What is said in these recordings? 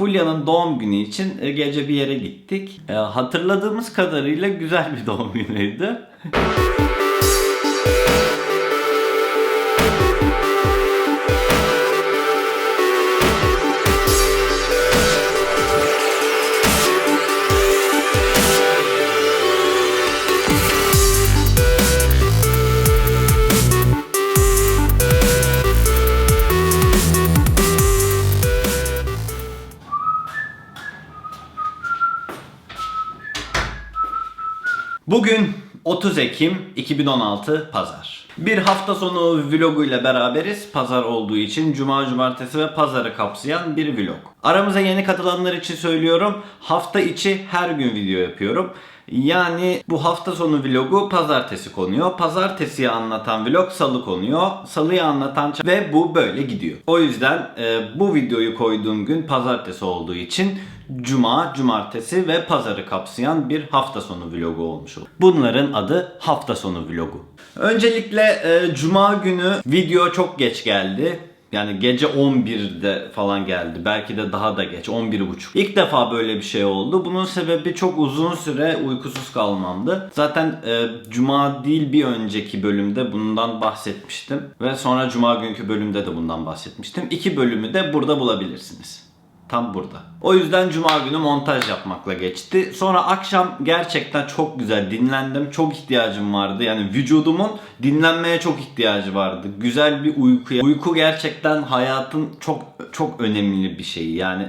Fulya'nın doğum günü için e, gece bir yere gittik. E, hatırladığımız kadarıyla güzel bir doğum günüydü. Bugün 30 Ekim 2016 Pazar. Bir hafta sonu vlogu ile beraberiz. Pazar olduğu için cuma, cumartesi ve pazarı kapsayan bir vlog. Aramıza yeni katılanlar için söylüyorum. Hafta içi her gün video yapıyorum. Yani bu hafta sonu vlogu pazartesi konuyor. Pazartesiyi anlatan vlog salı konuyor. Salıyı anlatan ve bu böyle gidiyor. O yüzden e, bu videoyu koyduğum gün pazartesi olduğu için Cuma, cumartesi ve pazarı kapsayan bir hafta sonu vlogu olmuş olur. Bunların adı hafta sonu vlogu. Öncelikle e, cuma günü video çok geç geldi. Yani gece 11'de falan geldi. Belki de daha da geç. 11.30. İlk defa böyle bir şey oldu. Bunun sebebi çok uzun süre uykusuz kalmamdı. Zaten e, cuma değil bir önceki bölümde bundan bahsetmiştim. Ve sonra cuma günkü bölümde de bundan bahsetmiştim. İki bölümü de burada bulabilirsiniz. Tam burada. O yüzden cuma günü montaj yapmakla geçti. Sonra akşam gerçekten çok güzel dinlendim. Çok ihtiyacım vardı. Yani vücudumun dinlenmeye çok ihtiyacı vardı. Güzel bir uykuya. Uyku gerçekten hayatın çok çok önemli bir şeyi. Yani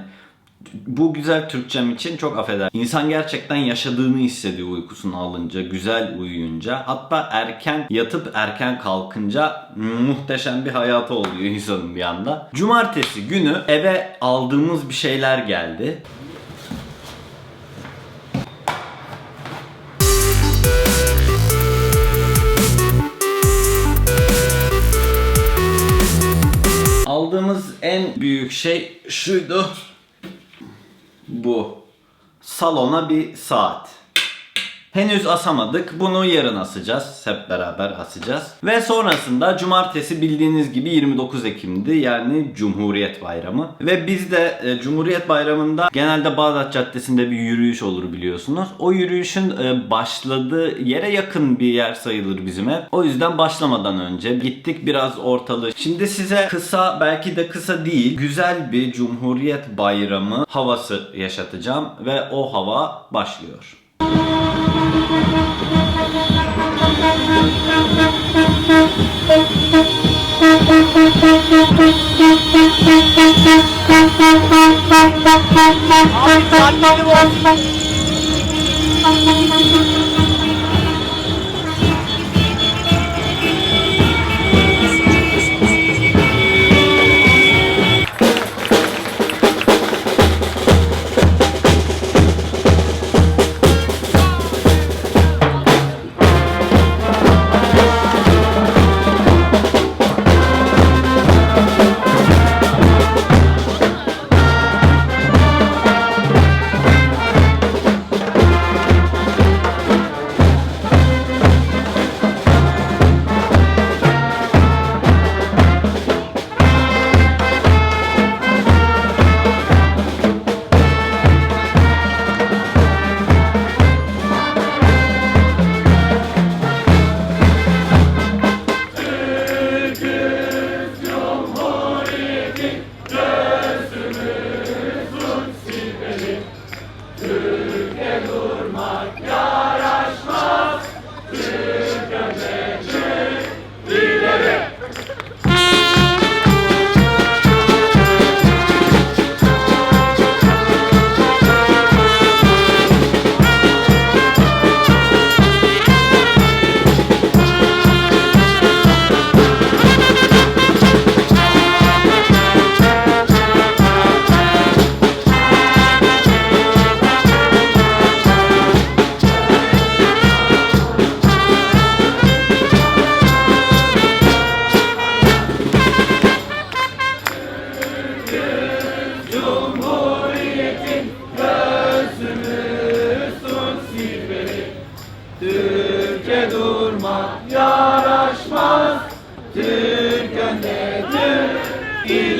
bu güzel Türkçem için çok affeder. İnsan gerçekten yaşadığını hissediyor uykusunu alınca, güzel uyuyunca. Hatta erken yatıp erken kalkınca muhteşem bir hayatı oluyor insanın bir anda. Cumartesi günü eve aldığımız bir şeyler geldi. Aldığımız en büyük şey şuydu. Bu. Salona bir saat. Henüz asamadık. Bunu yarın asacağız. Hep beraber asacağız. Ve sonrasında cumartesi bildiğiniz gibi 29 Ekim'di. Yani Cumhuriyet Bayramı. Ve biz de e, Cumhuriyet Bayramı'nda genelde Bağdat Caddesi'nde bir yürüyüş olur biliyorsunuz. O yürüyüşün e, başladığı yere yakın bir yer sayılır bizim ev. O yüzden başlamadan önce gittik biraz ortalığı. Şimdi size kısa belki de kısa değil güzel bir Cumhuriyet Bayramı havası yaşatacağım. Ve o hava başlıyor. Abi Thank you.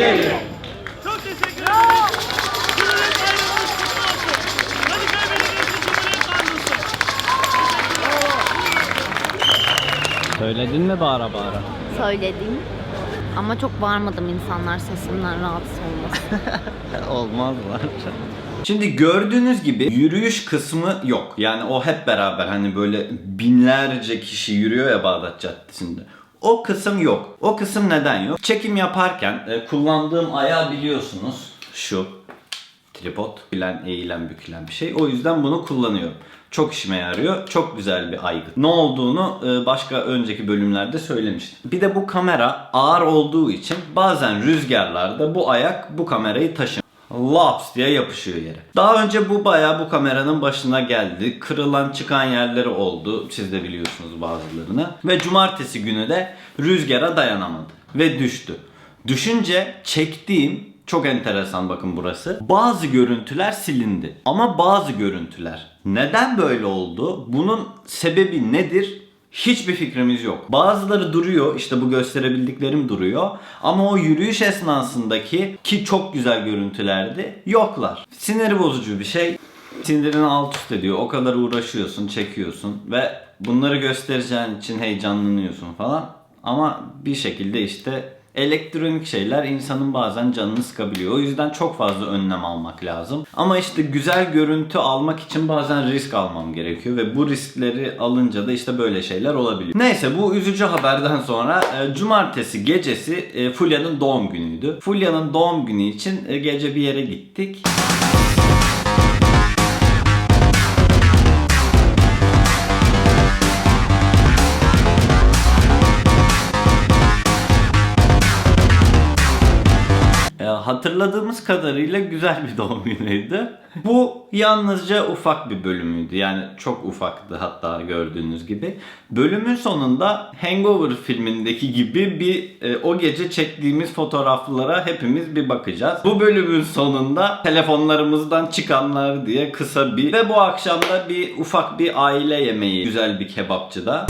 50 Çok teşekkür ederim. Söyledin mi bağıra bağıra? Söyledim. Ama çok bağırmadım insanlar sesimden rahatsız olmasın. Olmazlar. Şimdi gördüğünüz gibi yürüyüş kısmı yok. Yani o hep beraber hani böyle binlerce kişi yürüyor ya Bağdat Caddesi'nde. O kısım yok. O kısım neden yok? Çekim yaparken e, kullandığım ayağı biliyorsunuz. Şu tripod. Bilen, eğilen, bükülen bir şey. O yüzden bunu kullanıyorum. Çok işime yarıyor. Çok güzel bir aygıt. Ne olduğunu e, başka önceki bölümlerde söylemiştim. Bir de bu kamera ağır olduğu için bazen rüzgarlarda bu ayak bu kamerayı taşımıyor. Laps diye yapışıyor yere. Daha önce bu bayağı bu kameranın başına geldi. Kırılan çıkan yerleri oldu. Siz de biliyorsunuz bazılarını. Ve cumartesi günü de rüzgara dayanamadı. Ve düştü. Düşünce çektiğim çok enteresan bakın burası. Bazı görüntüler silindi. Ama bazı görüntüler. Neden böyle oldu? Bunun sebebi nedir? Hiçbir fikrimiz yok. Bazıları duruyor, işte bu gösterebildiklerim duruyor. Ama o yürüyüş esnasındaki ki çok güzel görüntülerdi, yoklar. Sinir bozucu bir şey. Sinirini alt üst ediyor. O kadar uğraşıyorsun, çekiyorsun ve bunları göstereceğin için heyecanlanıyorsun falan. Ama bir şekilde işte elektronik şeyler insanın bazen canını sıkabiliyor. O yüzden çok fazla önlem almak lazım. Ama işte güzel görüntü almak için bazen risk almam gerekiyor ve bu riskleri alınca da işte böyle şeyler olabiliyor. Neyse bu üzücü haberden sonra e, cumartesi gecesi e, Fulya'nın doğum günüydü. Fulya'nın doğum günü için e, gece bir yere gittik. Hatırladığımız kadarıyla güzel bir doğum günüydü. Bu yalnızca ufak bir bölümüydü. Yani çok ufaktı hatta gördüğünüz gibi. Bölümün sonunda Hangover filmindeki gibi bir e, o gece çektiğimiz fotoğraflara hepimiz bir bakacağız. Bu bölümün sonunda telefonlarımızdan çıkanlar diye kısa bir ve bu akşam da bir ufak bir aile yemeği güzel bir kebapçıda.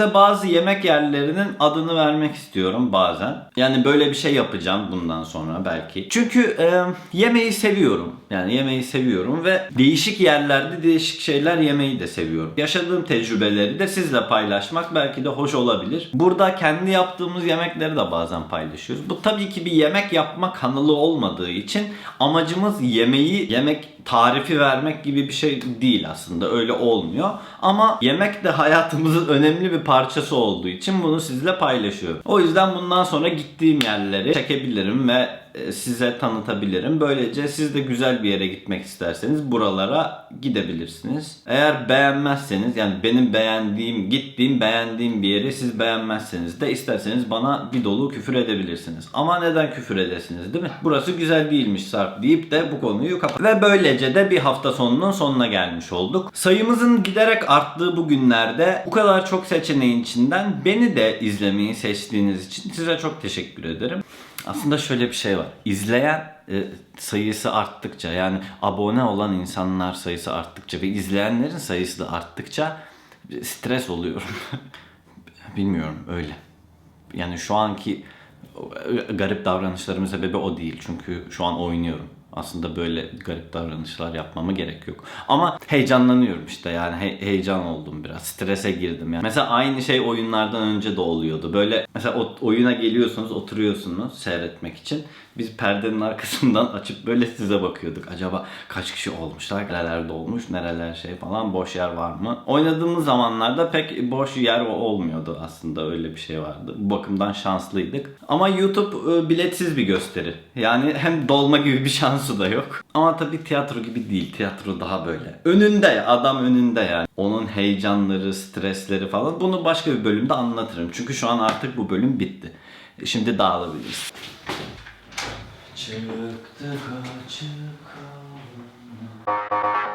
Size bazı yemek yerlerinin adını vermek istiyorum bazen. Yani böyle bir şey yapacağım bundan sonra belki. Çünkü e, yemeği seviyorum. Yani yemeği seviyorum ve değişik yerlerde değişik şeyler yemeyi de seviyorum. Yaşadığım tecrübeleri de sizle paylaşmak belki de hoş olabilir. Burada kendi yaptığımız yemekleri de bazen paylaşıyoruz. Bu tabii ki bir yemek yapma kanalı olmadığı için amacımız yemeği, yemek tarifi vermek gibi bir şey değil aslında. Öyle olmuyor. Ama yemek de hayatımızın önemli bir parçası olduğu için bunu sizle paylaşıyorum. O yüzden bundan sonra gittiğim yerleri çekebilirim ve size tanıtabilirim. Böylece siz de güzel bir yere gitmek isterseniz buralara gidebilirsiniz. Eğer beğenmezseniz yani benim beğendiğim, gittiğim, beğendiğim bir yeri siz beğenmezseniz de isterseniz bana bir dolu küfür edebilirsiniz. Ama neden küfür edesiniz değil mi? Burası güzel değilmiş Sarp deyip de bu konuyu kapat. Ve böylece de bir hafta sonunun sonuna gelmiş olduk. Sayımızın giderek arttığı bu günlerde bu kadar çok seçeneğin içinden beni de izlemeyi seçtiğiniz için size çok teşekkür ederim. Aslında şöyle bir şey var. İzleyen e, sayısı arttıkça yani abone olan insanlar sayısı arttıkça ve izleyenlerin sayısı da arttıkça stres oluyorum. Bilmiyorum öyle. Yani şu anki e, garip davranışlarımın sebebi o değil. Çünkü şu an oynuyorum. Aslında böyle garip davranışlar yapmama gerek yok. Ama heyecanlanıyorum işte yani he- heyecan oldum biraz. Strese girdim yani. Mesela aynı şey oyunlardan önce de oluyordu. Böyle mesela o oyuna geliyorsunuz, oturuyorsunuz seyretmek için. Biz perdenin arkasından açıp böyle size bakıyorduk. Acaba kaç kişi olmuşlar, nerelerde olmuş, nereler şey falan, boş yer var mı? Oynadığımız zamanlarda pek boş yer olmuyordu aslında öyle bir şey vardı. Bu bakımdan şanslıydık. Ama YouTube e, biletsiz bir gösteri. Yani hem dolma gibi bir şansı da yok. Ama tabii tiyatro gibi değil. Tiyatro daha böyle. Önünde, adam önünde yani. Onun heyecanları, stresleri falan. Bunu başka bir bölümde anlatırım. Çünkü şu an artık bu bölüm bitti. Şimdi dağılabiliriz. Açıkta kaçık kalma.